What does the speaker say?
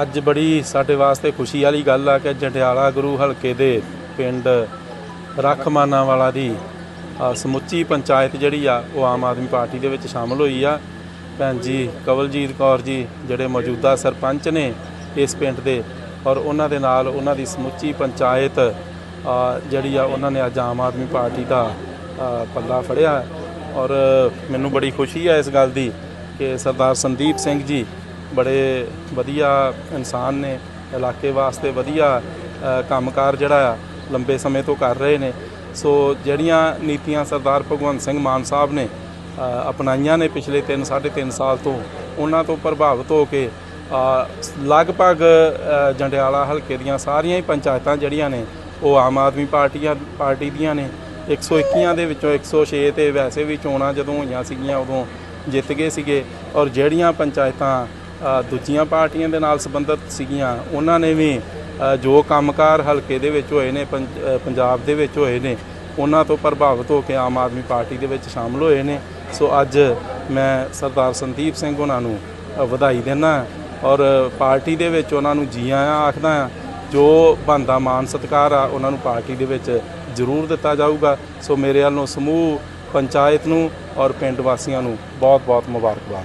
ਅੱਜ ਬੜੀ ਸਾਡੇ ਵਾਸਤੇ ਖੁਸ਼ੀ ਵਾਲੀ ਗੱਲ ਆ ਕਿ ਜੰਡਿਆਲਾ ਗੁਰੂ ਹਲਕੇ ਦੇ ਪਿੰਡ ਰਖਮਾਨਾ ਵਾਲਾ ਦੀ ਸਮੁੱਚੀ ਪੰਚਾਇਤ ਜਿਹੜੀ ਆ, ਉਹ ਆਮ ਆਦਮੀ ਪਾਰਟੀ ਦੇ ਵਿੱਚ ਸ਼ਾਮਲ ਹੋਈ ਆ। ਭੈਣ ਜੀ ਕਵਲਜੀਤ ਕੌਰ ਜੀ ਜਿਹੜੇ ਮੌਜੂਦਾ ਸਰਪੰਚ ਨੇ ਇਸ ਪਿੰਡ ਦੇ, ਔਰ ਉਹਨਾਂ ਦੇ ਨਾਲ ਉਹਨਾਂ ਦੀ ਸਮੁੱਚੀ ਪੰਚਾਇਤ ਜਿਹੜੀ ਆ, ਉਹਨਾਂ ਨੇ ਅੱਜ ਆਮ ਆਦਮੀ ਪਾਰਟੀ ਦਾ ਪੱਲਾ ਫੜਿਆ। ਔਰ ਮੈਨੂੰ ਬੜੀ ਖੁਸ਼ੀ ਆ ਇਸ ਗੱਲ ਦੀ ਕਿ ਸਰਦਾਰ ਸੰਦੀਪ ਸਿੰਘ ਜੀ ਬੜੇ ਵਧੀਆ ਇਨਸਾਨ ਨੇ ਇਲਾਕੇ ਵਾਸਤੇ ਵਧੀਆ ਅ, ਕੰਮਕਾਰ ਜਿਹੜਾ ਆ ਲੰਬੇ ਸਮੇਂ ਤੋਂ ਕਰ ਰਹੇ ਨੇ। ਸੋ ਜਿਹੜੀਆਂ ਨੀਤੀਆਂ ਸਰਦਾਰ ਭਗਵੰਤ ਸਿੰਘ ਮਾਨ ਸਾਹਿਬ ਨੇ ਅਪਣਾਈਆਂ ਨੇ ਪਿਛਲੇ 3 3.5 ਸਾਲ ਤੋਂ ਉਹਨਾਂ ਤੋਂ ਪ੍ਰਭਾਵਿਤ ਹੋ ਕੇ ਲਗਭਗ ਜੰਡਿਆਲਾ ਹਲਕੇ ਦੀਆਂ ਸਾਰੀਆਂ ਹੀ ਪੰਚਾਇਤਾਂ ਜਿਹੜੀਆਂ ਨੇ ਉਹ ਆਮ ਆਦਮੀ ਪਾਰਟੀਆਂ ਪਾਰਟੀ ਦੀਆਂ ਨੇ। 121 ਦੇ ਵਿੱਚੋਂ 106 ਤੇ ਵੈਸੇ ਵੀ ਚੋਣਾਂ ਜਦੋਂ ਹੋਈਆਂ ਸੀਗੀਆਂ ਉਦੋਂ ਜਿੱਤ ਗਏ ਸੀਗੇ। ਔਰ ਜਿਹੜੀਆਂ ਪੰਚਾਇਤਾਂ ਦੂਜੀਆਂ ਪਾਰਟੀਆਂ ਦੇ ਨਾਲ ਸੰਬੰਧਿਤ ਸੀਗੀਆਂ। ਉਹਨਾਂ ਨੇ ਵੀ ਅ, ਜੋ ਕੰਮਕਾਰ ਹਲਕੇ ਦੇ ਵਿੱਚ ਹੋਏ ਨੇ ਪੰਜ- ਪੰਜਾਬ ਦੇ ਵਿੱਚ ਹੋਏ ਨੇ ਉਹਨਾਂ ਤੋਂ ਪ੍ਰਭਾਵਿਤ ਹੋ ਕੇ ਆਮ ਆਦਮੀ ਪਾਰਟੀ ਦੇ ਵਿੱਚ ਸ਼ਾਮਲ ਹੋਏ ਨੇ। ਸੋ ਅੱਜ ਮੈਂ ਸਰਦਾਰ ਸੰਦੀਪ ਸਿੰਘ ਉਹਨਾਂ ਨੂੰ ਵਧਾਈ ਦਿੰਦਾ ਔਰ ਪਾਰਟੀ ਦੇ ਵਿੱਚ ਉਹਨਾਂ ਨੂੰ ਜੀ ਆਇਆਂ ਆਖਦਾ ਆ ਜੋ ਬੰਦਾ ਮਾਨ ਸਤਿਕਾਰ ਆ ਉਹਨਾਂ ਨੂੰ ਪਾਰਟੀ ਦੇ ਵਿੱਚ ਜ਼ਰੂਰ ਦਿੱਤਾ ਜਾਊਗਾ। ਸੋ ਮੇਰੇ ਵੱਲੋਂ ਸਮੂਹ ਪੰਚਾਇਤ ਨੂੰ ਔਰ ਪਿੰਡ ਵਾਸੀਆਂ ਨੂੰ ਬਹੁਤ ਬਹੁਤ ਮੁਬਾਰਕਬਾਦ।